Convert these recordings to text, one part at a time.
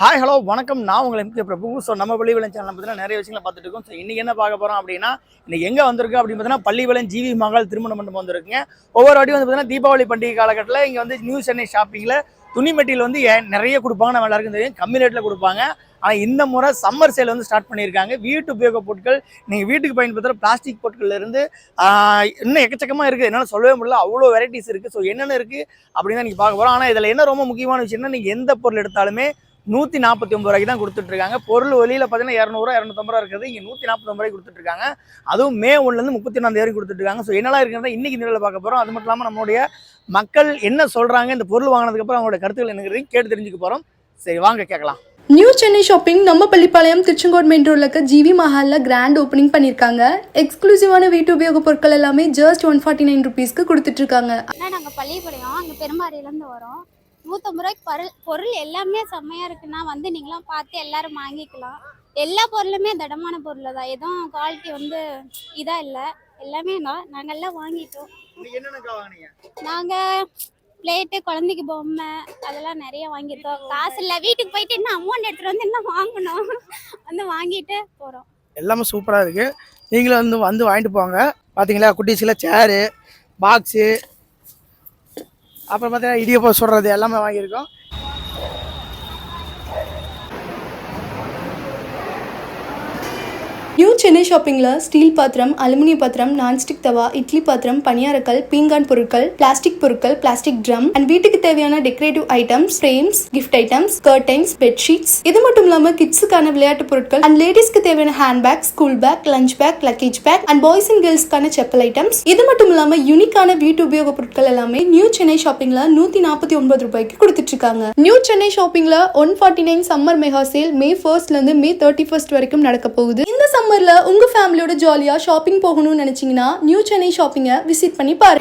Hi hello வணக்கம். நான் உங்களை எம்கே பிரபு. ஸோ நம்ம பள்ளி விளையம் சேனல் பார்த்தீங்கன்னா நிறைய விஷயங்களை பார்த்துட்டு இருக்கோம். ஸோ இன்றைக்கி என்ன பார்க்க போகிறோம் அப்படின்னா இன்னைக்கு எங்கே வந்திருக்கு அப்படின்னு பார்த்தீங்கன்னா பள்ளி விளையம் ஜிவி மகள் திருமண மண்டபம் வந்திருக்குங்க. ஒவ்வொரு வாட்டி வந்து பார்த்தீங்கன்னா தீபாவளி பண்டிகை காலகட்டத்தில் இங்கே வந்து நியூ சென்னை ஷாப்பிங்கில் துணி மெட்டீரியல் வந்து நிறைய கொடுப்பாங்க. நம்ம எல்லாருக்கும் தெரியும். கம்மி ரேட்டில் கொடுப்பாங்க. ஆனால் இந்த முறை சம்மர் சேல் வந்து ஸ்டார்ட் பண்ணியிருக்காங்க. வீட்டு உபயோக பொருட்கள் நீங்கள் வீட்டுக்கு பயன்படுத்துகிற பிளாஸ்டிக் பொருட்கள்லேருந்து இன்னும் எக்கச்சக்கமாக இருக்குது என்னால் சொல்லவே முடியல. அவ்வளோ வெரைட்டிஸ் இருக்குது ஸோ என்னென்ன இருக்குது அப்படின்னு தான் நீங்கள் பார்க்க போகிறோம் ஆனால் இதில் என்ன ரொம்ப முக்கியமான விஷயம்னா நீங்கள் எந்த பொருள் எடுத்தாலுமே நூற்றி நாற்பத்தி ஒம்பது ரூபாய்க்கு தான் கொடுத்துட்டு இருக்காங்க பொருள் வெளியில் பார்த்தீங்கன்னா இரநூறுவா இரநூத்தம்பது ரூபா இருக்குது இங்கே நூற்றி நாற்பத்தொம்பது ரூபாய்க்கு கொடுத்துட்டு இருக்காங்க அதுவும் மே ஒன்றுலேருந்து முப்பத்தி ஒன்றாம் தேதி கொடுத்துட்டு இருக்காங்க ஸோ என்னெல்லாம் இருக்கிறதா இன்னைக்கு நிலையில் பார்க்க போகிறோம் அது மட்டும் இல்லாமல் நம்மளுடைய மக்கள் என்ன சொல்கிறாங்க இந்த பொருள் வாங்கினதுக்கப்புறம் அவங்களோட கருத்துக்கள் என்னங்கிறதையும் கேட்டு தெரிஞ்சுக்க போகிறோம் சரி வாங்க கேட்கலாம். நியூ சென்னை ஷாப்பிங் நம்ம பள்ளிப்பாளையம் திருச்செங்கோடு மெயின் ரோட்ல இருக்க ஜிவி மஹால்ல கிராண்ட் ஓப்பனிங் பண்ணிருக்காங்க. எக்ஸ்க்ளூசிவான வீட்டு உபயோக பொருட்கள் எல்லாமே ஜஸ்ட் ஒன் ஃபார்ட்டி நைன் ருபீஸ்க்கு கொடுத்துட்டு இருக்காங்க ஆனால் நாங்கள் பள்ளிப்பாளையம் அங்கே பெரும்பாறையிலேருந்து வரோம். நூற்றம்பது ரூபாய்க்கு பொருள் பொருள் எல்லாமே செம்மையாக இருக்குன்னா வந்து நீங்களாம் பார்த்து எல்லாரும் வாங்கிக்கலாம். எல்லா பொருளுமே தடமான பொருள் தான். எதுவும் குவாலிட்டி வந்து இதாக இல்லை. எல்லாமே தான் நாங்கள் எல்லாம் வாங்கிட்டோம் நாங்கள் பிளேட்டு குழந்தைக்கு பொம்மை அதெல்லாம் நிறைய வாங்கியிருக்கோம் காசு இல்லை. வீட்டுக்கு போயிட்டு இன்னும் அமௌண்ட் எடுத்துகிட்டு வந்து இன்னும் வாங்கணும்? வந்து வாங்கிட்டு போகிறோம் எல்லாமே சூப்பராக இருக்குது நீங்களும் வந்து வந்து வாங்கிட்டு போங்க. பார்த்தீங்களா குட்டீஸில் சேரு பாக்ஸு அப்புறம் பார்த்தீங்கன்னா இடியப்பம் சுடுறது எல்லாமே வாங்கியிருக்கோம். நியூ சென்னை ஷாப்பிங்ல ஸ்டீல் பாத்திரம் அலுமினிய பாத்திரம் நான்ஸ்டிக் தவா இட்லி பாத்திரம் பணியாரக்கல் பீங்கான் பொருட்கள் பிளாஸ்டிக் பொருட்கள் பிளாஸ்டிக் ட்ரம் அண்ட் வீட்டுக்கு தேவையான decorative items frames gift items curtains bedsheets இது மட்டும் இல்லாம கிட்ஸுக்கான விளையாட்டு பொருட்கள் அண்ட் லேடிஸ்க்கு தேவையான hand bag school bag lunch bag luggage bag and boys and கேர்ள்ஸ்க்கான chappal items இது மட்டும் இல்லாம யூனிக்கான வீட்டு உபயோக பொருட்கள் எல்லாமே நியூ சென்னை ஷாப்பிங்ல நூத்தி நாற்பத்தி ஒன்பது ரூபாய்க்கு கொடுத்துட்டு இருக்காங்க new Chennai ஷாப்பிங்ல one forty nine summer mega sale May ஃபர்ஸ்ட்ல இருந்து மே தேர்ட்டி ஃபர்ஸ்ட் வரைக்கும் நடக்க போகுது. இந்த சம்மர்ல உங்கள் ஃபேமிலியோட ஜாலியாக ஷாப்பிங் போகணும்னு நினச்சிங்கன்னா நியூ சென்னை ஷாப்பிங்கை விசிட் பண்ணி பாரு.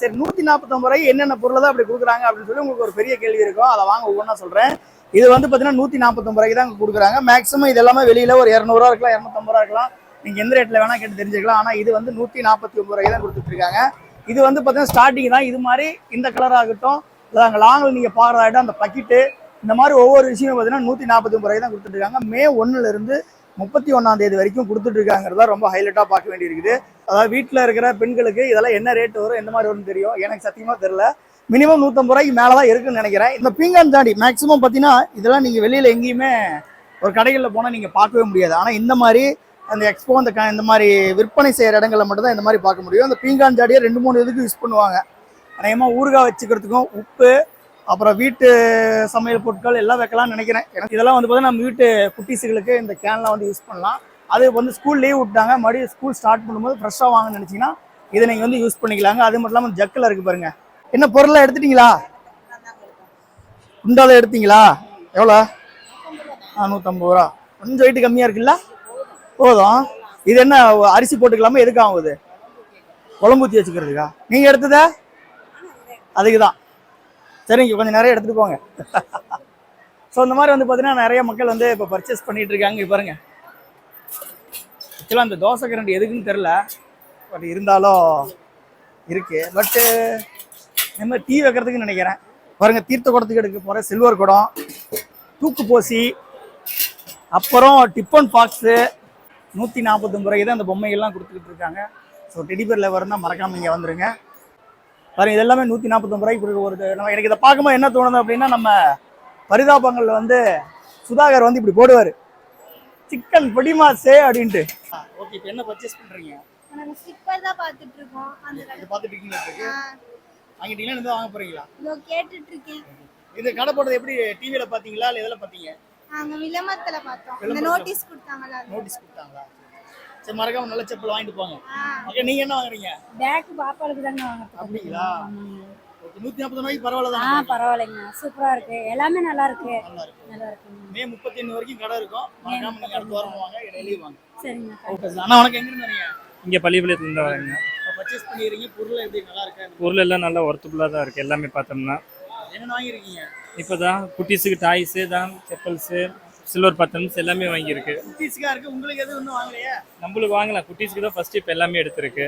சரி நூற்றி நாற்பத்தொம்பது ரூபாய் என்னென்ன பொருள் தான் அப்படி கொடுக்குறாங்க அப்படின்னு சொல்லி உங்களுக்கு ஒரு பெரிய கேள்வி இருக்கும். அதை வாங்க ஒவ்வொன்றா சொல்கிறேன் இது வந்து பார்த்தீங்கன்னா நூற்றி நாற்பத்தொம்பது ரூபாய்க்கு தான் கொடுக்குறாங்க. மேக்ஸிமம் இது எல்லாமே வெளியில் ஒரு இரநூறுவா இருக்கலாம் இரநூத்தம்பது ரூபா இருக்கலாம். நீங்கள் எந்த ரேட்டில் வேணால் கேட்டு தெரிஞ்சுக்கலாம். ஆனால் இது வந்து நூற்றி நாற்பத்தி ஒம்பது ரூபாய்க்கு தான் கொடுத்துட்ருக்காங்க இது வந்து பார்த்தீங்கன்னா ஸ்டார்டிங் தான். இது மாதிரி இந்த கலர் ஆகட்டும் இல்லை அங்கே லாங்கில் நீங்கள் பாடுறாட்டும் அந்த பக்கெட்டு இந்த மாதிரி ஒவ்வொரு விஷயமும் பார்த்தீங்கன்னா நூற்றி நாற்பத்தி ஒம்பது தான் கொடுத்துட்ருக்காங்க மே ஒன்றுலேருந்து முப்பத்தி ஒன்றாம் தேதி வரைக்கும் கொடுத்துட்ருக்காங்கிறத ரொம்ப ஹைலைட்டாக பார்க்க வேண்டியிருக்குது. அதாவது வீட்டில் இருக்கிற பெண்களுக்கு இதெல்லாம் என்ன ரேட் வரும் எந்த மாதிரி வரும்னு தெரியும். எனக்கு சத்தியமாக தெரில மினிமம் நூற்றம்பது ரூபாய்க்கு மேலே தான் இருக்குன்னு நினைக்கிறேன். இந்த பீங்கான் தாண்டி மேக்ஸிமம் பார்த்தீங்கன்னா இதெல்லாம் நீங்கள் வெளியில் எங்கேயுமே ஒரு கடைகளில் போனால் நீங்கள் பார்க்கவே முடியாது. ஆனால் இந்த மாதிரி அந்த எக்ஸ்போ அந்த க- இந்த மாதிரி விற்பனை செய்கிற இடங்களில் மட்டும் தான் இந்த மாதிரி பார்க்க முடியும். அந்த பீங்கான் ஜாடியை ரெண்டு மூணு இதுக்கு யூஸ் பண்ணுவாங்க. அநேகமாக ஊறுகாய் வச்சுக்கிறதுக்கும் உப்பு அப்புறம் வீட்டு சமையல் பொருட்கள் எல்லாம் வைக்கலாம்னு நினைக்கிறேன். எனக்கு இதெல்லாம் வந்து பார்த்தீங்கன்னா நம்ம வீட்டு குட்டீஸுகளுக்கு இந்த கேன்லாம் வந்து யூஸ் பண்ணலாம். அது வந்து ஸ்கூல் லீவ் விட்டாங்க. மறுபடியும் ஸ்கூல் ஸ்டார்ட் பண்ணும்போது ஃப்ரெஷ்ஷாக வாங்கன்னு நினச்சிங்கன்னா இதை நீங்கள் வந்து யூஸ் பண்ணிக்கலாங்க. அது மட்டும் இல்லாமல் ஜக்கில் இருக்குது பாருங்க. என்ன பொருளை எடுத்துட்டீங்களா? குண்டால எடுத்தீங்களா? எவ்வளோ? நூற்றம்பது ரூபா. கொஞ்சம் வெயிட்டு கம்மியாக இருக்குல்ல? போதும். இது என்ன அரிசி போட்டுக்கலாமா? எதுக்கு ஆகுது? குழம்பு ஊற்றி வச்சுக்கிறதுக்கா? நீங்கள் எடுத்ததா? அதுக்கு தான் சரிங்க கொஞ்சம் நிறைய எடுத்துகிட்டு போங்க. ஸோ இந்த மாதிரி வந்து பார்த்தீங்கன்னா நிறைய மக்கள் வந்து இப்போ பர்ச்சேஸ் பண்ணிட்டு இருக்காங்க. இங்க பாருங்க. ஆக்சுவலாக அந்த தோசை கரண்டி எதுக்குன்னு தெரில பட் இருந்தாலும் இருக்கு. பட்டு இந்த மாதிரி டீ வைக்கிறதுக்கு நினைக்கிறேன். பாருங்க தீர்த்த குடத்துக்கு எடுக்க போகிற சில்வர் குடம் தூக்கு போசி அப்புறம் டிஃபன் பாக்ஸு நூற்றி நாற்பத்தொம்பது ரூபாய்க்கு தான் அந்த பொம்மைகள்லாம் கொடுத்துக்கிட்டு இருக்காங்க. ஸோ டெடிபர் வரும் தான் மறக்காம இங்கே வந்துருங்க. பாருங்க இது எல்லாமே நூற்றி நாற்பத்தொம்பது ரூபாய்க்கு வருது நம்ம எனக்கு இதை பார்க்கும்போது என்ன தோணுது அப்படின்னா நம்ம பரிதாபங்கள்ல வந்து சுதாகர் வந்து இப்படி போடுவார். சிக்கன் பொடிமாசே அப்படின்ட்டு. ஓகே இப்போ என்ன பர்ச்சேஸ் பண்ணுறீங்க நாங்கள் ஸ்லிப்பர் தான் பார்த்துட்டு இருக்கோம் அந்த இது பார்த்துட்டு இருக்கீங்களா இப்போ? வாங்கிட்டீங்களா? வாங்க போறீங்களா? இதோ கேட்டுட்டு இருக்கேன் இந்த கடை போடுறது எப்படி? டிவியில் பார்த்தீங்களா? இல்லை இதில் பார்த்தீங்க? நாங்கள் விளம்பரத்தில் பார்த்தோம். இந்த. நோட்டீஸ் கொடுத்தாங்களா? அது. நோட்டீஸ் கொடுத்தாங்களா? சரி மறக்காம நல்ல செப்பல் வாங்கிட்டு போங்க. ஓகே நீங்க என்ன வாங்குறீங்க? பேக் பாப்பாளுக்கு தாங்க வாங்க அப்படிங்களா? ஓகே நூற்றி நாற்பது ரூபாய்க்கு பரவாயில்ல ஆ தான் பரவாயில்லைங்க சூப்பரா இருக்கு. எல்லாமே நல்லா இருக்கு. நல்லா இருக்கும் நல்லா இருக்குங்க மே முப்பத்தி ஒன்று வரைக்கும் கடை இருக்கும். மறக்காம நீங்க அடுத்த வாரம் வாங்க டெய்லி வாங்க. சரிங்க ஓகே சார் அண்ணா வணக்கம். எங்க இருந்தீங்க இங்கே பள்ளிப்பாளையத்துலேருந்து வரேங்க இப்போ பர்ச்சேஸ் பண்ணிடுறீங்க. பொருள் எப்படி நல்லா இருக்கா? பொருள் எல்லாம் நல்லா ஒர்த்தபுளாக தான் இருக்குது எல்லாமே பார்த்தோம்னா. என்னென்ன வாங்கியிருக்கீங்க? இப்போ தான் குட்டீஸுக்கு டாய்ஸு தான் செப்பல்ஸு சில்வர் பட்டன்ஸ் எல்லாமே வாங்கியிருக்கு. குட்டீஸ்க்கா இருக்கு? உங்களுக்கு எதுவும் இன்னும் வாங்கலையே? நம்மளுக்கு வாங்கலாம் குட்டீஸ்க்கு தான் ஃபர்ஸ்ட் இப்போ எல்லாமே எடுத்திருக்கு.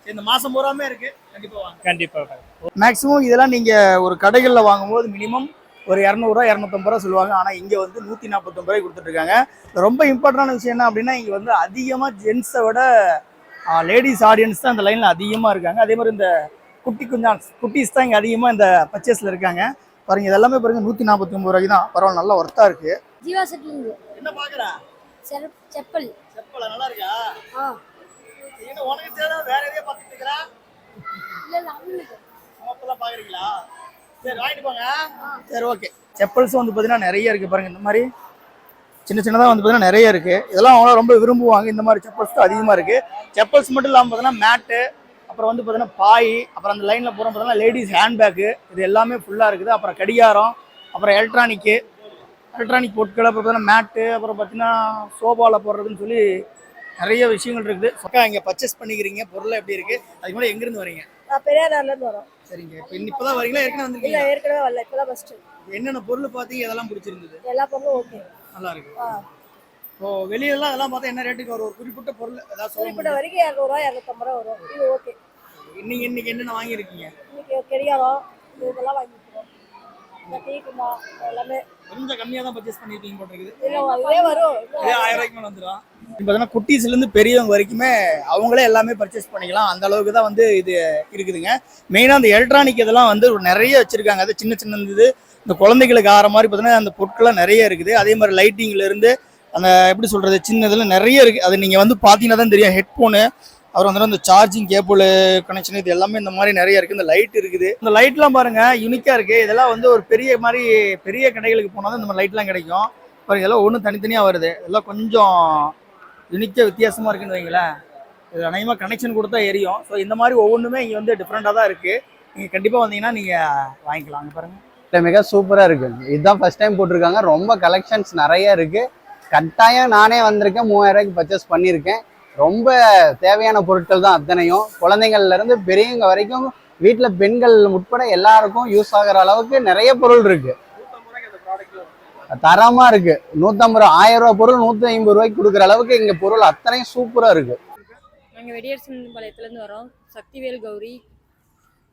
சரி, இந்த மாசம் பூராமே இருக்கு. கண்டிப்பா வாங்க. கண்டிப்பாக மேக்ஸிமம் இதெல்லாம் நீங்க ஒரு கடைகளில் வாங்கும்போது மினிமம் ஒரு இரநூறுவா இரநூத்தம்பது ரூபா சொல்லுவாங்க. ஆனால் இங்கே வந்து நூற்றி நாற்பத்தொம்பது ரூபாய் கொடுத்துட்டு இருக்காங்க ரொம்ப இம்பார்ட்டண்டான விஷயம் என்ன அப்படின்னா இங்கே வந்து அதிகமாக ஜென்ஸை விட லேடிஸ் ஆடியன்ஸ் தான் இந்த லைனில் அதிகமாக இருக்காங்க. அதே மாதிரி இந்த குட்டி குஞ்சான்ஸ் குட்டீஸ் தான் இங்கே அதிகமாக இந்த பர்ச்சேஸில் இருக்காங்க. பாருங்க இதெல்லாமே பாருங்க நூற்றி நாற்பத்தி ஒம்பது ரூபாய்க்கு தான். பரவாயில்ல நல்லா ஒர்த்தாக இருக்கு. ஜீவா செட்டிலிருந்து என்ன பார்க்குறா செல் செப்பல். செப்பல நல்லா இருக்கா? ஆ. என்ன உனக்கு தேவை வேற எதையோ பார்த்துட்டு இருக்கிறா? இல்லை இல்லை அவங்களுக்கு அப்பெல்லாம் பாக்குறீங்களா? சரி வாங்கிட்டு போங்க. சரி ஓகே செப்பல்ஸ் வந்து பார்த்தீங்கன்னா நிறைய இருக்கு பாருங்க இந்த மாதிரி. சின்ன சின்னதாக வந்து பார்த்தீங்கன்னா நிறைய இருக்கு. இதெல்லாம் அவங்க ரொம்ப விரும்புவாங்க இந்த மாதிரி செப்பல்ஸ் தான் அதிகமாக இருக்கு. செப்பல்ஸ் மட்டும் இல்லாமல் பார்த்தீங்கன்னா மேட்டு அப்புறம் வந்து பார்த்தீங்கன்னா பாய் அப்புறம் அந்த லைனில் போகிற பார்த்தீங்கன்னா லேடிஸ் ஹேண்ட்பேக்கு இது எல்லாமே ஃபுல்லாக இருக்குது. அப்புறம் கடிகாரம் அப்புறம் எலக்ட்ரானிக்கு எலக்ட்ரானிக் பொருட்கள் அப்புறம் பார்த்தீங்கன்னா மேட்டு அப்புறம் பார்த்தீங்கன்னா சோபாவில் போடுறதுன்னு சொல்லி நிறைய விஷயங்கள் இருக்குது. அக்கா இங்கே பர்ச்சேஸ் பண்ணிக்கிறீங்க. பொருள் எப்படி இருக்கு? அதுக்கு முன்னாடி எங்கேருந்து வரீங்க? பெரியார்லேருந்து வரோம். சரிங்க. இப்போ இப்போதான் வரீங்களா? ஏற்கனவே வந்திருக்கீங்க ஏற்கனவே வரல. இப்போ தான் ஃபஸ்ட்டு என்னென்ன பொருள் பார்த்தீங்க எதெல்லாம் பிடிச்சிருந்தது? எல்லா பொருளும் ஓகே நல்லா இருக்கு. இப்போ வெளியெல்லாம் அதெல்லாம் பார்த்தா என்ன ரேட்டுக்கு வரும்? ஒரு குறிப்பிட்ட பொருள் ஏதாவது குறிப்பிட்ட? வரைக்கும் இரநூறுவா இரநூத்தம்பது ரூபா வரும். இது ஓகே இன்னைக்கு இன்னைக்கு என்னென்ன வாங்கியிருக்கீங்க? இன்னைக்கு கெடியாரம் இதெல்லாம் இந்த டீ குண்டா எல்லாமே. கொஞ்சம் கம்மியாக தான் பர்ச்சேஸ் பண்ணியிருக்கீங்க போட்டிருக்குது இதே வரும். இதே ஆயிரம் ரூபாய்க்கு மேலே வந்துடும் பார்த்தீங்கன்னா குட்டீஸ்லேருந்து பெரியவங்க வரைக்குமே அவங்களே எல்லாமே பர்ச்சேஸ் பண்ணிக்கலாம். அந்த அளவுக்கு தான் வந்து இது இருக்குதுங்க. மெயினாக அந்த எலக்ட்ரானிக் இதெல்லாம் வந்து நிறைய வச்சுருக்காங்க. அது சின்ன சின்ன இது. இந்த குழந்தைகளுக்கு ஆகிற மாதிரி பார்த்தீங்கன்னா அந்த பொருட்கள்லாம் நிறைய இருக்குது. அதே மாதிரி லைட்டிங்ல இருந்து அந்த எப்படி சொல்கிறது சின்ன இதில் நிறைய இருக்குது அது நீங்கள் வந்து பார்த்தீங்கன்னா தான் தெரியும். ஹெட்ஃபோனு அப்புறம் வந்துட்டு அந்த சார்ஜிங் கேபிள் கனெக்ஷன் இது எல்லாமே இந்த மாதிரி நிறைய இருக்குது இந்த லைட் இருக்குது. இந்த லைட்லாம் பாருங்க யூனிக்காக இருக்குது இதெல்லாம் வந்து ஒரு பெரிய மாதிரி பெரிய கடைகளுக்கு போனால் தான் இந்த மாதிரி லைட்லாம் கிடைக்கும். பாருங்க இதெல்லாம் ஒன்றும் தனித்தனியாக வருது. இதெல்லாம் கொஞ்சம் யூனிக்காக வித்தியாசமாக இருக்குன்னு வைங்களேன். இது அநேகமாக கனெக்ஷன் கொடுத்தா எரியும். ஸோ இந்த மாதிரி ஒவ்வொன்றுமே இங்கே வந்து டிஃப்ரெண்ட்டாக தான் இருக்குது நீங்கள் கண்டிப்பாக வந்தீங்கன்னா நீங்கள் வாங்கிக்கலாம். அங்கே பாருங்கள் இல்லை மிக சூப்பராக இருக்குது இதுதான் ஃபர்ஸ்ட் டைம் போட்டிருக்காங்க. ரொம்ப கலெக்ஷன்ஸ் நிறைய இருக்குது கட்டாயம் நானே வந்திருக்கேன். மூவாயிரரூபாய்க்கு பர்ச்சேஸ் பண்ணியிருக்கேன். ரொம்ப தேவையான பொருட்கள் தான் அத்தனையும். குழந்தைங்கள்ல இருந்து பெரியவங்க வரைக்கும் வீட்டில் பெண்கள் உட்பட எல்லாருக்கும் யூஸ் ஆகுற அளவுக்கு நிறைய பொருள் இருக்கு. தரமா இருக்கு. நூற்றம்பது ரூபா ஆயிரம் ரூபா பொருள் நூற்றி ஐம்பது ரூபாய்க்கு கொடுக்குற அளவுக்கு இங்க பொருள் அத்தனையும் சூப்பராக இருக்கு. நாங்கள் வெடியரசன் பாளையத்துலேருந்து வரோம். சக்திவேல் கௌரி.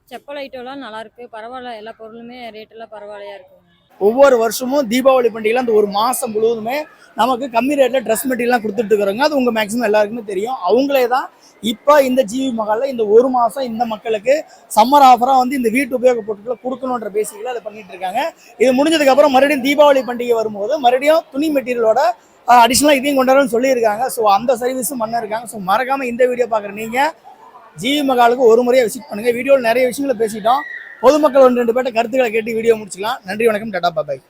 செப்பல் ஐட்டம்லாம் நல்லா இருக்கு. பரவாயில்ல எல்லா பொருளுமே ரேட்டெல்லாம் பரவாயில்லையா இருக்கும். ஒவ்வொரு வருஷமும் தீபாவளி பண்டிகையில் அந்த ஒரு மாதம் முழுவதுமே நமக்கு கம்மி ரேட்டில் ட்ரெஸ் மெட்டீரியல்லாம் கொடுத்துட்டு இருக்கிறாங்க அது உங்கள் மேக்ஸிமம் எல்லாருக்குமே தெரியும். அவங்களே தான் இப்போ இந்த ஜிவி மகாலில் இந்த ஒரு மாதம் இந்த மக்களுக்கு சம்மர் ஆஃபராக வந்து இந்த வீட்டு உபயோக பொருட்களை கொடுக்கணுன்ற பேசிக்கில் அதை பண்ணிட்டு இருக்காங்க. இது முடிஞ்சதுக்கப்புறம் மறுபடியும் தீபாவளி பண்டிகை வரும்போது மறுபடியும் துணி மெட்டீரியலோட அடிஷ்னலாக இதையும் கொண்டாடுன்னு சொல்லியிருக்காங்க. ஸோ அந்த சர்வீஸும் பண்ண இருக்காங்க. ஸோ மறக்காமல் இந்த வீடியோ பார்க்குற நீங்கள் ஜிவி மகாலுக்கு ஒரு முறையாக விசிட் பண்ணுங்கள் வீடியோவில் நிறைய விஷயங்களை பேசிட்டோம். பொதுமக்கள் ஒன்று ரெண்டு பேர்ட்ட கருத்துக்களை கேட்டு வீடியோ முடிச்சுக்கலாம். நன்றி வணக்கம் டாடா பாபாய்